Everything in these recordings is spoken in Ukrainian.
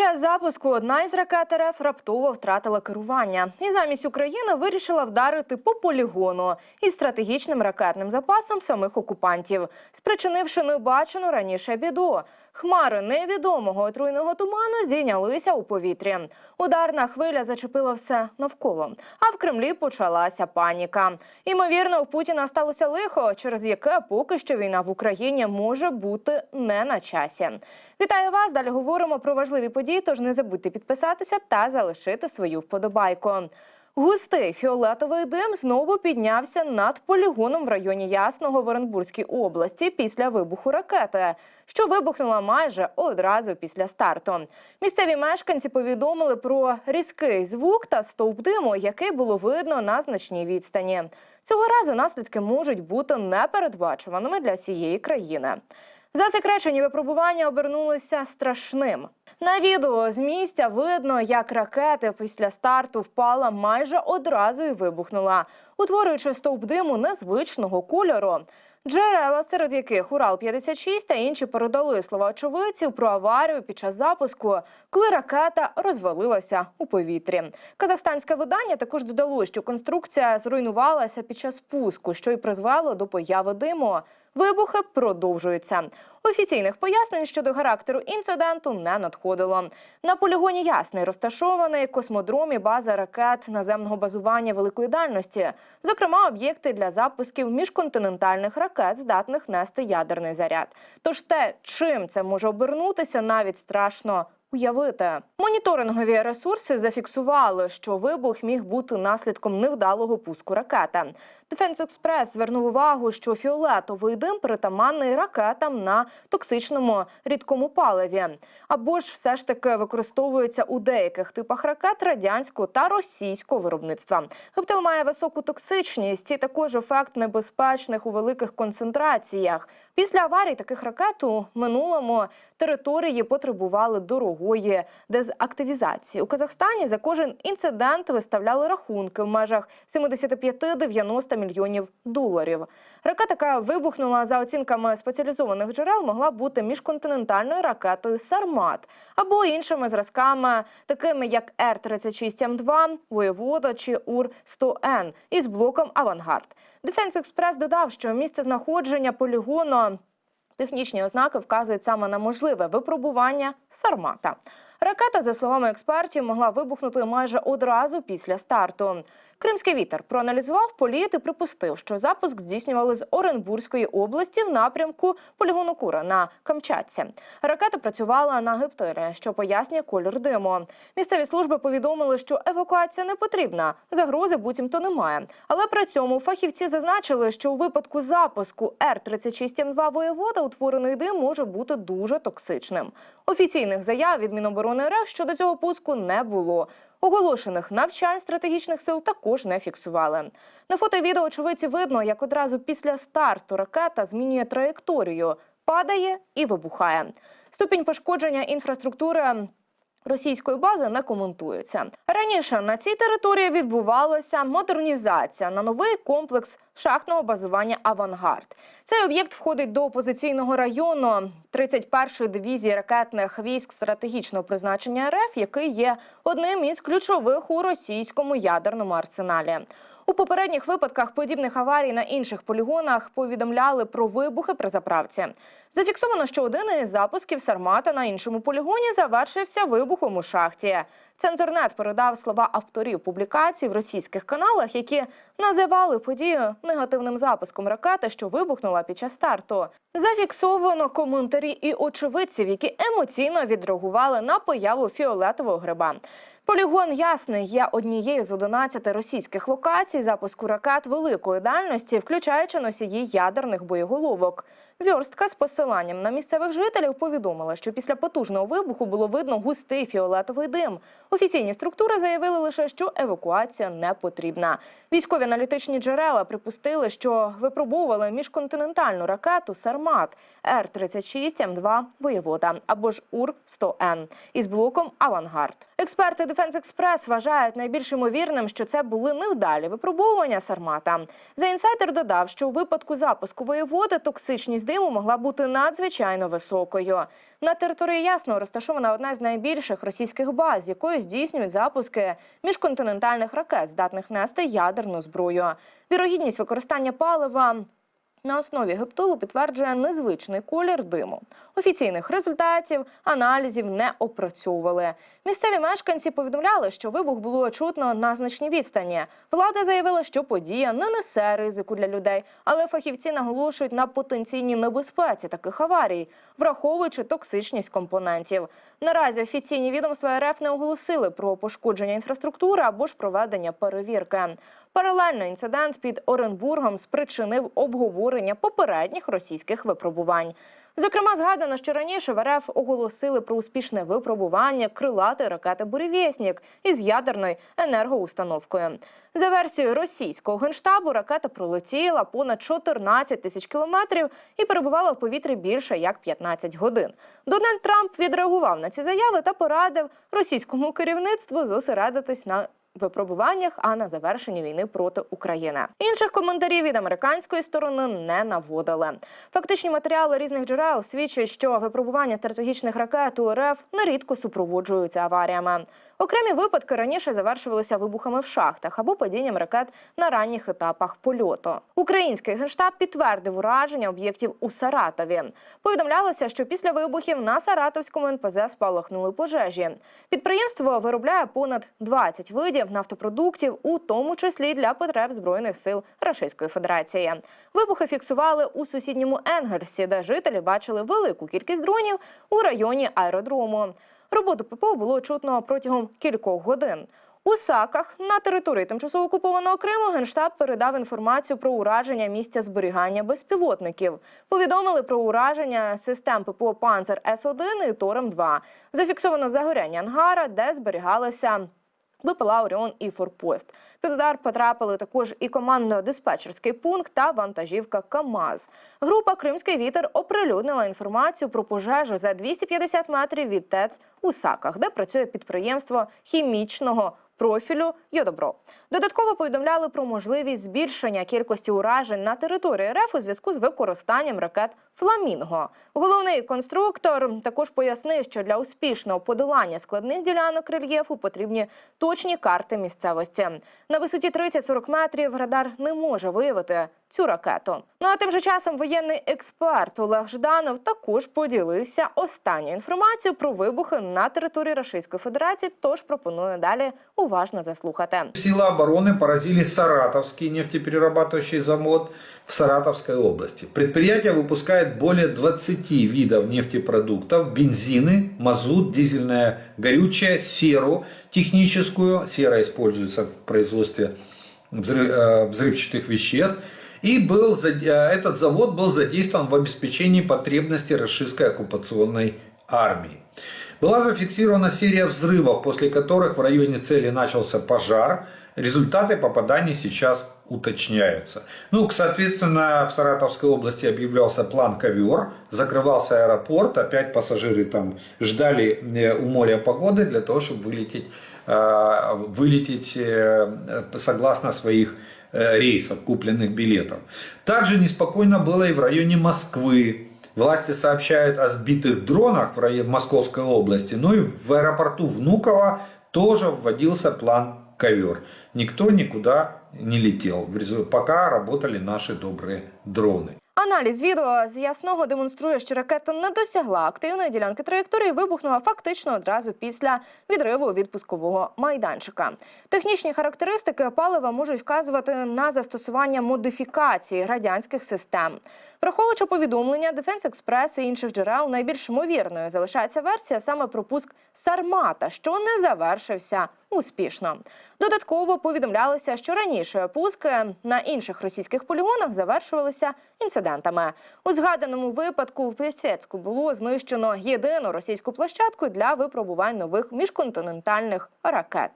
час запуску одна із ракет РФ раптово втратила керування і замість України вирішила вдарити по полігону із стратегічним ракетним запасом самих окупантів, спричинивши небачену раніше біду. Хмари невідомого отруйного туману здійнялися у повітрі. Ударна хвиля зачепила все навколо. А в Кремлі почалася паніка. Імовірно, в Путіна сталося лихо, через яке поки що війна в Україні може бути не на часі. Вітаю вас! Далі говоримо про важливі події. Тож не забудьте підписатися та залишити свою вподобайку. Густий фіолетовий дим знову піднявся над полігоном в районі Ясного в Оренбурзькій області після вибуху ракети, що вибухнула майже одразу після старту. Місцеві мешканці повідомили про різкий звук та стовп диму, який було видно на значній відстані. Цього разу наслідки можуть бути непередбачуваними для всієї країни. Засекречені випробування обернулися страшним. На відео з місця видно, як ракета після старту впала майже одразу і вибухнула, утворюючи стовп диму незвичного кольору. Джерела, серед яких Урал 56 та інші передали слова очевидців про аварію під час запуску, коли ракета розвалилася у повітрі. Казахстанське видання також додало, що конструкція зруйнувалася під час пуску, що й призвело до появи диму. Вибухи продовжуються. Офіційних пояснень щодо характеру інциденту не надходило. На полігоні Ясний розташований космодром і база ракет наземного базування великої дальності, зокрема об'єкти для запусків міжконтинентальних ракет, здатних нести ядерний заряд. Тож те, чим це може обернутися, навіть страшно. Уявити моніторингові ресурси зафіксували, що вибух міг бути наслідком невдалого пуску ракети. Defense Express звернув увагу, що фіолетовий дим притаманний ракетам на токсичному рідкому паливі, або ж все ж таки використовується у деяких типах ракет радянського та російського виробництва. Гептил має високу токсичність і також ефект небезпечних у великих концентраціях. Після аварій таких ракет у минулому території потребували дорогої дезактивізації. У Казахстані за кожен інцидент виставляли рахунки в межах 75-90 мільйонів доларів. Ракета, яка вибухнула за оцінками спеціалізованих джерел, могла бути міжконтинентальною ракетою Сармат або іншими зразками, такими як Р-36М2, Воєвода чи Ур-100Н із блоком Авангард. Defense Express додав, що місце знаходження полігону Технічні ознаки вказують саме на можливе випробування Сармата. Ракета, за словами експертів, могла вибухнути майже одразу після старту. Кримський вітер проаналізував політ і припустив, що запуск здійснювали з Оренбурзької області в напрямку полігону Кура на Камчатці. Ракета працювала на гептилі, що пояснює колір диму. Місцеві служби повідомили, що евакуація не потрібна, загрози буцімто немає. Але при цьому фахівці зазначили, що у випадку запуску Р-36М2 воєвода утворений дим може бути дуже токсичним. Офіційних заяв від Міноборони РФ щодо цього пуску не було. Оголошених навчань стратегічних сил також не фіксували. На фото і відео очевидці видно, як одразу після старту ракета змінює траєкторію, падає і вибухає. Ступінь пошкодження інфраструктури. Російської бази не коментується раніше. На цій території відбувалася модернізація на новий комплекс шахтного базування Авангард. Цей об'єкт входить до опозиційного району 31-ї дивізії ракетних військ стратегічного призначення РФ, який є одним із ключових у російському ядерному арсеналі. У попередніх випадках подібних аварій на інших полігонах повідомляли про вибухи при заправці. Зафіксовано, що один із запусків Сармата на іншому полігоні завершився вибухом у шахті. Цензорнет передав слова авторів публікацій в російських каналах, які називали подію негативним запуском ракети, що вибухнула під час старту. Зафіксовано коментарі і очевидців, які емоційно відреагували на появу фіолетового гриба. Полігон Ясний є однією з 11 російських локацій запуску ракет великої дальності, включаючи носії ядерних боєголовок. Вьорстка з посиланням на місцевих жителів повідомила, що після потужного вибуху було видно густий фіолетовий дим. Офіційні структури заявили лише, що евакуація не потрібна. Військові аналітичні джерела припустили, що випробовували міжконтинентальну ракету Сармат. Р-36 М2 Воєвода або ж УР-100Н із блоком Авангард. Експерти Defense Express вважають найбільш ймовірним, що це були невдалі випробовування Сармата. За інсайдер додав, що у випадку запуску воєводи токсичність диму могла бути надзвичайно високою. На території Ясного розташована одна з найбільших російських баз, з якої здійснюють запуски міжконтинентальних ракет, здатних нести ядерну зброю. Вірогідність використання палива на основі гептилу підтверджує незвичний колір диму. Офіційних результатів аналізів не опрацьовували. Місцеві мешканці повідомляли, що вибух було чутно на значній відстані. Влада заявила, що подія не несе ризику для людей, але фахівці наголошують на потенційній небезпеці таких аварій, враховуючи токсичність компонентів. Наразі офіційні відомства РФ не оголосили про пошкодження інфраструктури або ж проведення перевірки. Паралельно інцидент під Оренбургом спричинив обговорення попередніх російських випробувань. Зокрема, згадано, що раніше в РФ оголосили про успішне випробування крилатої ракети «Буревєснік» із ядерною енергоустановкою. За версією російського генштабу, ракета пролетіла понад 14 тисяч кілометрів і перебувала в повітрі більше як 15 годин. Дональд Трамп відреагував на ці заяви та порадив російському керівництву зосередитись на випробуваннях, а на завершенні війни проти України. Інших коментарів від американської сторони не наводили. Фактичні матеріали різних джерел свідчать, що випробування стратегічних ракет у РФ нерідко супроводжуються аваріями. Окремі випадки раніше завершувалися вибухами в шахтах або падінням ракет на ранніх етапах польоту. Український генштаб підтвердив ураження об'єктів у Саратові. Повідомлялося, що після вибухів на Саратовському НПЗ спалахнули пожежі. Підприємство виробляє понад 20 видів нафтопродуктів, у тому числі для потреб збройних сил Російської Федерації. Вибухи фіксували у сусідньому Енгельсі, де жителі бачили велику кількість дронів у районі аеродрому. Роботу ППО було чутно протягом кількох годин. У Саках на території тимчасово окупованого Криму генштаб передав інформацію про ураження місця зберігання безпілотників. Повідомили про ураження систем ППО Панцер С-1 і Торем 2 Зафіксовано загоряння ангара, де зберігалися. БПЛА Оріон і Форпост. Під удар потрапили також і командно-диспетчерський пункт та вантажівка КАМАЗ. Група Кримський вітер оприлюднила інформацію про пожежу за 250 метрів від ТЕЦ у Саках, де працює підприємство хімічного профілю Йодобро. Додатково повідомляли про можливість збільшення кількості уражень на території РФ у зв'язку з використанням ракет Фламінго. Головний конструктор також пояснив, що для успішного подолання складних ділянок рельєфу потрібні точні карти місцевості. На висоті 30-40 метрів радар не може виявити цю ракету. Ну а тим же часом воєнний експерт Олег Жданов також поділився останньою інформацією про вибухи на території Російської Федерації. Тож пропоную далі уважно заслухати. Силы обороны поразили Саратовский нефтеперерабатывающий завод в Саратовской области. Предприятие выпускает более 20 видов нефтепродуктов, бензины, мазут, дизельное горючее, серу техническую. Сера используется в производстве э, взрывчатых веществ. И был, э, этот завод был задействован в обеспечении потребностей российской оккупационной армии. Была зафиксирована серия взрывов, после которых в районе цели начался пожар. Результаты попаданий сейчас уточняются. Ну, соответственно, в Саратовской области объявлялся план ковер, закрывался аэропорт, опять пассажиры там ждали э, у моря погоды для того, чтобы вылететь, э, вылететь э, согласно своих рейсов, купленных билетов. Также неспокойно было и в районе Москвы. Власти сообщают о сбитых дронах в районе Московской области. Ну и в аэропорту Внуково тоже вводился план ковер. Никто никуда не летел. Пока работали наши добрые дроны. Аналіз відео з ясного демонструє, що ракета не досягла активної ділянки траєкторії, вибухнула фактично одразу після відриву від пускового майданчика. Технічні характеристики палива можуть вказувати на застосування модифікації радянських систем. Враховуючи повідомлення Defense Express і інших джерел, найбільш ймовірною залишається версія саме про пуск Сармата, що не завершився успішно. Додатково повідомлялося, що раніше пуски на інших російських полігонах завершувалися інцидентами. У згаданому випадку в Плісецьку було знищено єдину російську площадку для випробувань нових міжконтинентальних ракет.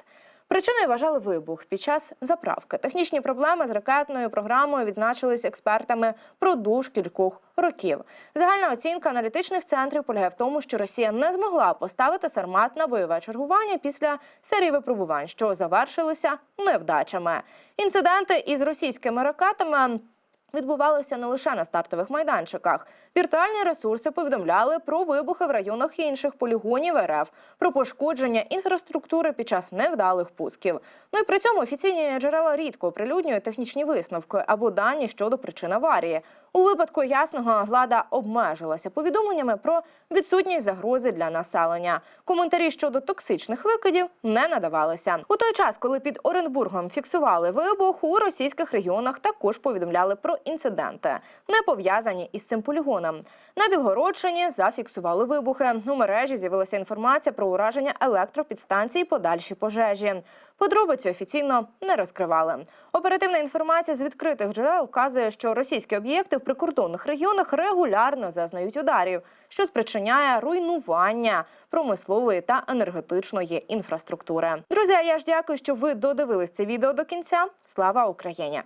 Причиною вважали вибух під час заправки. Технічні проблеми з ракетною програмою відзначились експертами продовж кількох років. Загальна оцінка аналітичних центрів полягає в тому, що Росія не змогла поставити сармат на бойове чергування після серії випробувань, що завершилися невдачами. Інциденти із російськими ракетами відбувалися не лише на стартових майданчиках. Віртуальні ресурси повідомляли про вибухи в районах інших полігонів РФ, про пошкодження інфраструктури під час невдалих пусків. Ну і при цьому офіційні джерела рідко оприлюднюють технічні висновки або дані щодо причин аварії. У випадку ясного влада обмежилася повідомленнями про відсутність загрози для населення. Коментарі щодо токсичних викидів не надавалися. У той час, коли під Оренбургом фіксували вибух, у російських регіонах також повідомляли про інциденти, не пов'язані із цим полігоном. На Білгородщині зафіксували вибухи. У мережі з'явилася інформація про ураження електропідстанції подальші пожежі. Подробиці офіційно не розкривали. Оперативна інформація з відкритих джерел вказує, що російські об'єкти в прикордонних регіонах регулярно зазнають ударів, що спричиняє руйнування промислової та енергетичної інфраструктури. Друзі, я ж дякую, що ви додивились це відео до кінця. Слава Україні!